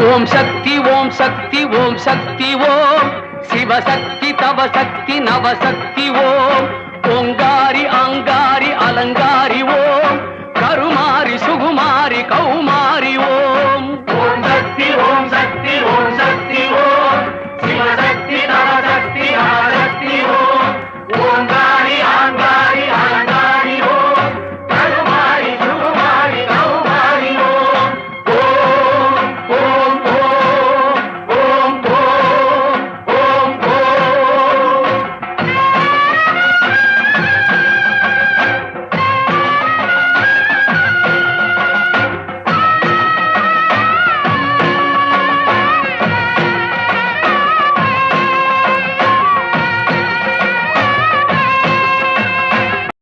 Om Shakti Om Shakti Om Shakti Om. Sivasakthi தவசக்தி Navasakthi Om. ஓங்காரி